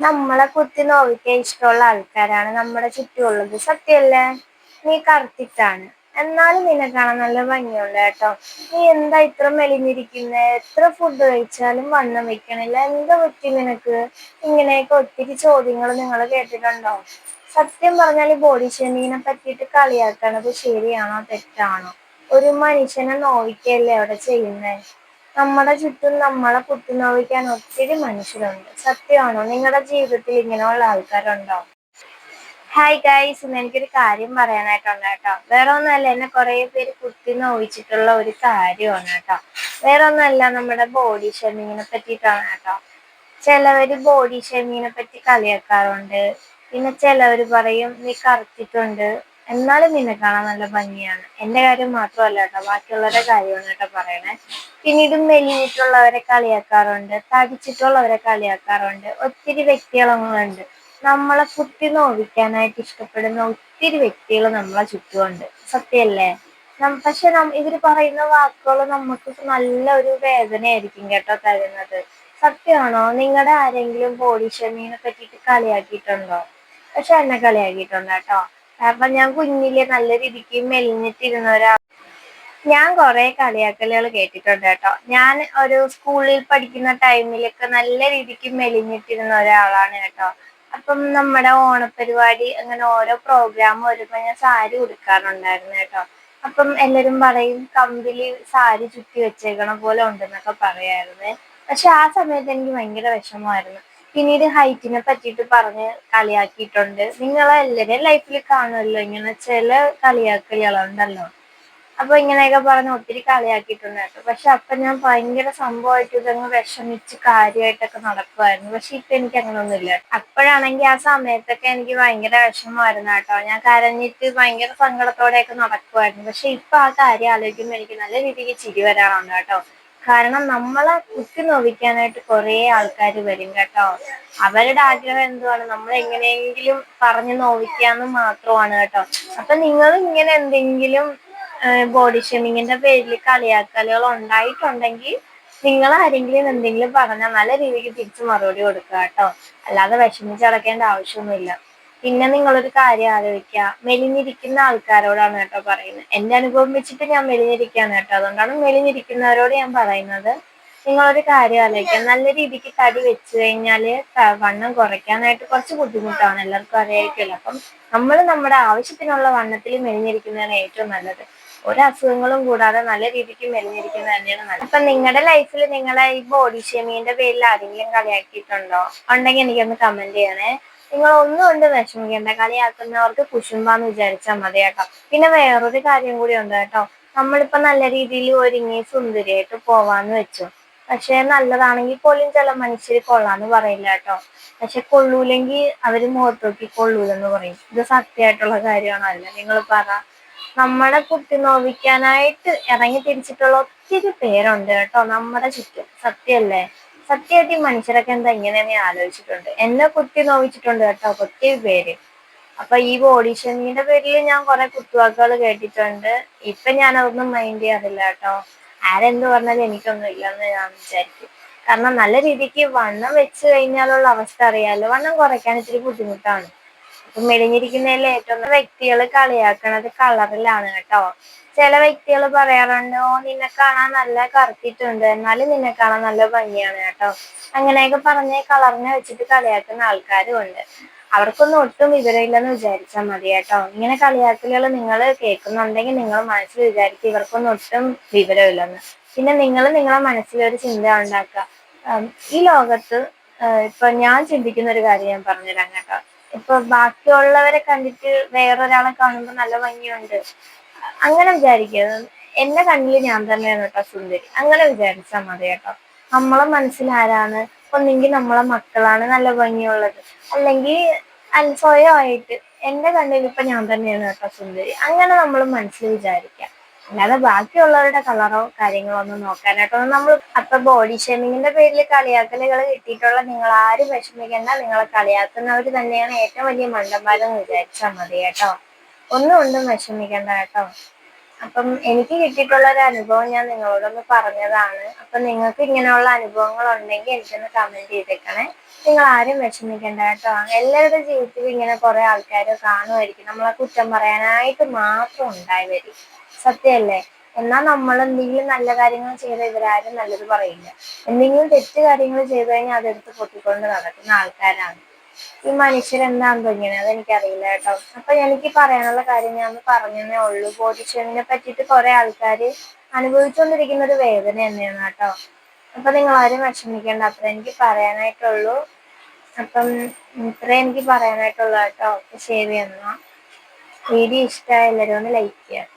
നമ്മളെ കുത്തി നോവിക്കാൻ ഇഷ്ടമുള്ള ആൾക്കാരാണ് നമ്മുടെ ചുറ്റുമുള്ളത്. സത്യല്ലേ നീ കറുത്തിട്ടാണ്. എന്നാലും നിന്നെ കാണാൻ നല്ല ഭംഗിയുണ്ട് കേട്ടോ. നീ എന്താ ഇത്ര മെലിഞ്ഞിരിക്കുന്നത് എത്ര ഫുഡ് കഴിച്ചാലും വണ്ണം വെക്കണില്ല. എന്താ പറ്റി നിനക്ക്? ഇങ്ങനെയൊക്കെ ഒത്തിരി ചോദ്യങ്ങൾ നിങ്ങൾ കേട്ടിട്ടുണ്ടോ? സത്യം പറഞ്ഞാൽ ഈ ബോഡി ഷേമിങ്ങിനെ പറ്റിയിട്ട് കളിയാക്കണത് ശരിയാണോ? തെറ്റാണോ? ഒരു മനുഷ്യനെ നോവിക്കല്ലേ അവിടെ ചെയ്യുന്നേ? നമ്മുടെ ചുറ്റും നമ്മളെ കുത്തി ഒത്തിരി മനുഷ്യരുണ്ട്. സത്യമാണോ? നിങ്ങളുടെ ജീവിതത്തിൽ ഇങ്ങനെയുള്ള ആൾക്കാരുണ്ടോ? ഹായ് ഗൈസ് ഇന്ന് എനിക്കൊരു കാര്യം പറയാനായിട്ടുണ്ട് കേട്ടോ. വേറെ ഒന്നുമല്ല എന്നെ കുറെ പേര് കുത്തി നോവിച്ചിട്ടുള്ള ഒരു കാര്യമാണ് കേട്ടോ. വേറെ ഒന്നുമല്ല നമ്മുടെ ബോഡി ഷേമിങ്ങിനെ പറ്റിയിട്ടാണ് കേട്ടോ. ചിലവർ ബോഡി ഷേമിങ്ങിനെ പറ്റി കളിയാക്കാറുണ്ട്. പിന്നെ ചിലവർ പറയും നീ കറുത്തിട്ടുണ്ട്. എന്നാലും നിന്നെ കാണാൻ നല്ല ഭംഗിയാണ്. എന്റെ കാര്യം മാത്രമല്ല കേട്ടോ ബാക്കിയുള്ളവരുടെ കാര്യമാണ് കേട്ടോ പറയണേ. പിന്നീട് മെലിഞ്ഞിട്ടുള്ളവരെ കളിയാക്കാറുണ്ട് തടിച്ചിട്ടുള്ളവരെ കളിയാക്കാറുണ്ട് ഒത്തിരി വ്യക്തികളുണ്ട് നമ്മളെ കുത്തി നോവിക്കാനായിട്ട് ഇഷ്ടപ്പെടുന്ന ഒത്തിരി വ്യക്തികൾ നമ്മളെ ചുറ്റുമുണ്ട്. സത്യല്ലേ പക്ഷെ ഇവർ പറയുന്ന വാക്കുകൾ നമുക്ക് നല്ലൊരു വേദനയായിരിക്കും കേട്ടോ തരുന്നത്. സത്യമാണോ? നിങ്ങളുടെ ആരെങ്കിലും ബോഡി ഷെമീനെ പറ്റിയിട്ട് കളിയാക്കിയിട്ടുണ്ടോ? പക്ഷെ എന്നെ കളിയാക്കിയിട്ടുണ്ട് കേട്ടോ. കാരണം ഞാൻ കുഞ്ഞിലെ നല്ല രീതിക്ക് മെലിഞ്ഞിട്ടിരുന്ന ഒരാൾ ഞാൻ കുറെ കളിയാക്കലുകൾ കേട്ടിട്ടുണ്ട് കേട്ടോ. ഞാൻ ഒരു സ്കൂളിൽ പഠിക്കുന്ന ടൈമിലൊക്കെ നല്ല രീതിക്ക് മെലിഞ്ഞിട്ടിരുന്ന ഒരാളാണ് കേട്ടോ. അപ്പം നമ്മുടെ ഓണപരിപാടി അങ്ങനെ ഓരോ പ്രോഗ്രാം വരുമ്പോൾ ഞാൻ സാരി ഉടുക്കാറുണ്ടായിരുന്നു കേട്ടോ. അപ്പം എല്ലാരും പറയും കമ്പിൽ സാരി ചുറ്റി വെച്ചേക്കണ പോലെ ഉണ്ടെന്നൊക്കെ പറയായിരുന്നു. പക്ഷെ ആ സമയത്ത് എനിക്ക് ഭയങ്കര വിഷമമായിരുന്നു. പിന്നീട് ഹൈറ്റിനെ പറ്റിയിട്ട് പറഞ്ഞ് കളിയാക്കിയിട്ടുണ്ട്. നിങ്ങളെല്ലാരെയും ലൈഫിൽ കാണുമല്ലോ ഇങ്ങനെ ചില കളിയാക്കലുകളുണ്ടല്ലോ. അപ്പൊ ഇങ്ങനെയൊക്കെ പറഞ്ഞ് ഒത്തിരി കളിയാക്കിയിട്ടുണ്ട് കേട്ടോ. പക്ഷെ അപ്പൊ ഞാൻ ഭയങ്കര സംഭവമായിട്ട് ഇതങ്ങ് വിഷമിച്ച് കാര്യമായിട്ടൊക്കെ നടക്കുമായിരുന്നു പക്ഷെ ഇപ്പൊ എനിക്ക് അങ്ങനൊന്നുമില്ല അപ്പോഴാണെങ്കിൽ ആ സമയത്തൊക്കെ എനിക്ക് ഭയങ്കര വിഷമമായിരുന്നു കേട്ടോ. ഞാൻ കരഞ്ഞിട്ട് ഭയങ്കര സങ്കടത്തോടെയൊക്കെ നടക്കുമായിരുന്നു പക്ഷെ ഇപ്പൊ ആ കാര്യം ആലോചിക്കുമ്പോൾ എനിക്ക് നല്ല രീതിക്ക് ചിരി വരാറുണ്ട് കേട്ടോ. കാരണം നമ്മളെ കുത്തി നോവിക്കാനായിട്ട് കുറേ ആൾക്കാർ വരും കേട്ടോ. അവരുടെ ആഗ്രഹം എന്തുവാണ്? നമ്മൾ എങ്ങനെയെങ്കിലും പറഞ്ഞു നോവിക്കാന്ന് മാത്രമാണ് കേട്ടോ. അപ്പൊ നിങ്ങൾ ഇങ്ങനെ എന്തെങ്കിലും ബോഡി ഷേമിങ്ങിന്റെ പേരിൽ കളിയാക്കലുകൾ ഉണ്ടായിട്ടുണ്ടെങ്കിൽ നിങ്ങൾ ആരെങ്കിലും എന്തെങ്കിലും പറഞ്ഞാൽ നല്ല രീതിക്ക് തിരിച്ചു മറുപടി കൊടുക്കുക കേട്ടോ. അല്ലാതെ വിഷമിച്ച് അടക്കേണ്ട ആവശ്യമൊന്നുമില്ല. പിന്നെ നിങ്ങളൊരു കാര്യം ആലോചിക്കുക. മെലിഞ്ഞിരിക്കുന്ന ആൾക്കാരോടാണ് കേട്ടോ പറയുന്നത്. എന്റെ അനുഭവം വെച്ചിട്ട് ഞാൻ മെലിഞ്ഞിരിക്കുകയാണ് കേട്ടോ. അതുകൊണ്ടാണ് മെലിഞ്ഞിരിക്കുന്നവരോട് ഞാൻ പറയുന്നത്. നിങ്ങളൊരു കാര്യം ആലോചിക്കുക. നല്ല രീതിക്ക് തടി വെച്ചു കഴിഞ്ഞാൽ വണ്ണം കുറയ്ക്കാനായിട്ട് കുറച്ച് ബുദ്ധിമുട്ടാണ്. എല്ലാവർക്കും അറിയായിരിക്കുമല്ലോ. അപ്പം നമ്മൾ നമ്മുടെ ആവശ്യത്തിനുള്ള വണ്ണത്തിൽ മെലിഞ്ഞിരിക്കുന്നതാണ് ഏറ്റവും നല്ലത്. ഒരു അസുഖങ്ങളും കൂടാതെ നല്ല രീതിക്ക് മെലിഞ്ഞിരിക്കുന്ന തന്നെയാണ് നല്ലത്. അപ്പൊ നിങ്ങളുടെ ലൈഫിൽ നിങ്ങളെ ഈ ബോഡി ഷേമിങ്ങിന്റെ പേരിൽ ആരെങ്കിലും കളിയാക്കിയിട്ടുണ്ടോ? ഉണ്ടെങ്കിൽ എനിക്കൊന്ന് കമന്റ് ചെയ്യണേ. നിങ്ങൾ ഒന്നും കൊണ്ട് വിഷമിക്കേണ്ട. കളിയാക്കുന്നവർക്ക് കുശുമ്പാന്ന് വിചാരിച്ചാൽ മതി കേട്ടോ. പിന്നെ വേറൊരു കാര്യം കൂടി ഉണ്ട് കേട്ടോ. നമ്മളിപ്പോ നല്ല രീതിയിൽ ഒരുങ്ങി സുന്ദരിയായിട്ട് പോവാന്ന് വെച്ചു. പക്ഷെ നല്ലതാണെങ്കിൽ പോലും ചില മനുഷ്യർ കൊള്ളാന്ന് പറയില്ല കേട്ടോ. പക്ഷെ കൊള്ളൂലെങ്കിൽ അവർ മുഖത്തോക്കി കൊള്ളൂലെന്ന് പറയും. ഇത് സത്യമായിട്ടുള്ള കാര്യമാണല്ലോ നിങ്ങൾ പറ. നമ്മളെ കുത്തി നോവിക്കാനായിട്ട് ഇറങ്ങി തിരിച്ചിട്ടുള്ള ഒത്തിരി പേരുണ്ട് കേട്ടോ നമ്മുടെ ചുറ്റും. സത്യല്ലേ സത്യമായിട്ട് ഈ മനുഷ്യരൊക്കെ എന്താ ഇങ്ങനെ ആലോചിച്ചിട്ടുണ്ട്. എന്നെ കുത്തി നോവിച്ചിട്ടുണ്ട് കേട്ടോ ഒത്തിരി പേര്. അപ്പൊ ഈ ബോഡി പേരിൽ ഞാൻ കുറെ കുത്തുവാക്കുകൾ കേട്ടിട്ടുണ്ട്. ഇപ്പൊ ഞാൻ അതൊന്നും മൈൻഡ് ചെയ്യാറില്ല കേട്ടോ. ആരെന്ത് പറഞ്ഞാലും എനിക്കൊന്നും ഇല്ലെന്ന് ഞാൻ വിചാരിക്കും. കാരണം നല്ല രീതിക്ക് വണ്ണം വെച്ച് കഴിഞ്ഞാലുള്ള അവസ്ഥ അറിയാലോ? വണ്ണം കുറയ്ക്കാൻ ഇത്തിരി ബുദ്ധിമുട്ടാണ്. മെലിഞ്ഞിരിക്കുന്നതിൽ ഏറ്റവും വ്യക്തികൾ കളിയാക്കണത് കളറിലാണ് കേട്ടോ. ചില വ്യക്തികൾ പറയാറുണ്ട് ഓ നിന്നെ കാണാൻ നല്ല കറുത്തിട്ടുണ്ട്. എന്നാലും നിന്നെ കാണാൻ നല്ല ഭംഗിയാണ് കേട്ടോ. അങ്ങനെയൊക്കെ പറഞ്ഞ് കളറിനെ വെച്ചിട്ട് കളിയാക്കുന്ന ആൾക്കാരും ഉണ്ട്. അവർക്കൊന്നും ഒട്ടും വിവരമില്ലെന്ന് വിചാരിച്ചാൽ മതി കേട്ടോ. ഇങ്ങനെ കളിയാക്കലുകൾ നിങ്ങൾ കേൾക്കുന്നുണ്ടെങ്കിൽ നിങ്ങൾ മനസ്സിൽ വിചാരിക്കുക ഇവർക്കൊന്നും ഒട്ടും വിവരമില്ലെന്ന്. പിന്നെ നിങ്ങൾ നിങ്ങളെ മനസ്സിലൊരു ചിന്ത ഉണ്ടാക്കുക. ഈ ലോകത്ത് ഇപ്പൊ ഞാൻ ചിന്തിക്കുന്ന ഒരു കാര്യം ഞാൻ പറഞ്ഞുതരാം കേട്ടോ. ഇപ്പൊ ബാക്കിയുള്ളവരെ കണ്ടിട്ട് വേറൊരാളെ കാണുമ്പോൾ നല്ല ഭംഗിയുണ്ട്. അങ്ങനെ വിചാരിക്കരുത് എന്റെ കണ്ണിൽ ഞാൻ തന്നെയാണ് കേട്ടോ സുന്ദരി. അങ്ങനെ വിചാരിച്ചാൽ മതി കേട്ടോ. നമ്മളെ മനസ്സിൽ ആരാണ്? ഒന്നെങ്കിൽ നമ്മളെ മക്കളാണ് നല്ല ഭംഗിയുള്ളത്. അല്ലെങ്കിൽ സ്വയമായിട്ട് എന്റെ കണ്ണിൽ ഇപ്പൊ ഞാൻ തന്നെയാണ് കേട്ടോ സുന്ദരി. അങ്ങനെ നമ്മൾ മനസ്സിൽ വിചാരിക്കാം. അല്ലാതെ ബാക്കിയുള്ളവരുടെ കളറോ കാര്യങ്ങളോ ഒന്നും നോക്കാനായിട്ടോ നമ്മൾ അപ്പൊ ബോഡി ഷേമിങ്ങിന്റെ പേരിൽ കളിയാക്കലുകൾ കിട്ടിയിട്ടുള്ള നിങ്ങൾ ആരും വിഷമിക്കേണ്ട നിങ്ങളെ കളിയാക്കുന്നവർ തന്നെയാണ് ഏറ്റവും വലിയ മണ്ടന്മാരെന്ന് വിചാരിച്ചാൽ മതി കേട്ടോ. ഒന്നും ഒന്നും വിഷമിക്കേണ്ട കേട്ടോ. അപ്പം എനിക്ക് കിട്ടിയിട്ടുള്ള ഒരു അനുഭവം ഞാൻ നിങ്ങളോടൊന്ന് പറഞ്ഞതാണ്. അപ്പൊ നിങ്ങൾക്ക് ഇങ്ങനെയുള്ള അനുഭവങ്ങൾ ഉണ്ടെങ്കിൽ എനിക്കൊന്ന് കമന്റ് ചെയ്തേക്കണേ. നിങ്ങൾ ആരും വിഷമിക്കേണ്ട കേട്ടോ. എല്ലാവരുടെ ജീവിതത്തിൽ ഇങ്ങനെ കുറെ ആൾക്കാർ കാണുമായിരിക്കും. നമ്മളെ കുറ്റം പറയാനായിട്ട് മാത്രം ഉണ്ടായി വരും സത്യമല്ലേ? എന്നാൽ നമ്മൾ എന്തെങ്കിലും നല്ല കാര്യങ്ങൾ ചെയ്ത ഇവരാരും നല്ലത് പറയില്ല. എന്തെങ്കിലും തെറ്റ് കാര്യങ്ങൾ ചെയ്തു കഴിഞ്ഞാൽ അതെടുത്ത് പൊട്ടിക്കൊണ്ട് നടക്കുന്ന ആൾക്കാരാണ്. ഈ മനുഷ്യരെന്താണെന്നോ തുടങ്ങിയത് അതെനിക്കറിയില്ല കേട്ടോ. അപ്പൊ എനിക്ക് പറയാനുള്ള കാര്യം ഞാൻ പറഞ്ഞേ പറഞ്ഞതേ ഉള്ളൂ. ബോധിച്ചതിനെ പറ്റിയിട്ട് കുറെ ആൾക്കാർ അനുഭവിച്ചുകൊണ്ടിരിക്കുന്ന ഒരു വേദന തന്നെയാണ് കേട്ടോ. അപ്പൊ നിങ്ങൾ ആരും വിഷമിക്കേണ്ട. അത്ര എനിക്ക് പറയാനായിട്ടുള്ളൂ. അപ്പം ഇത്രേ എനിക്ക് പറയാനായിട്ടുള്ളൂ കേട്ടോ. ശരി എന്നാ. വീഡിയോ ഇഷ്ടമായ എല്ലാവരും ഒന്ന് ലൈക്ക് ചെയ്യാം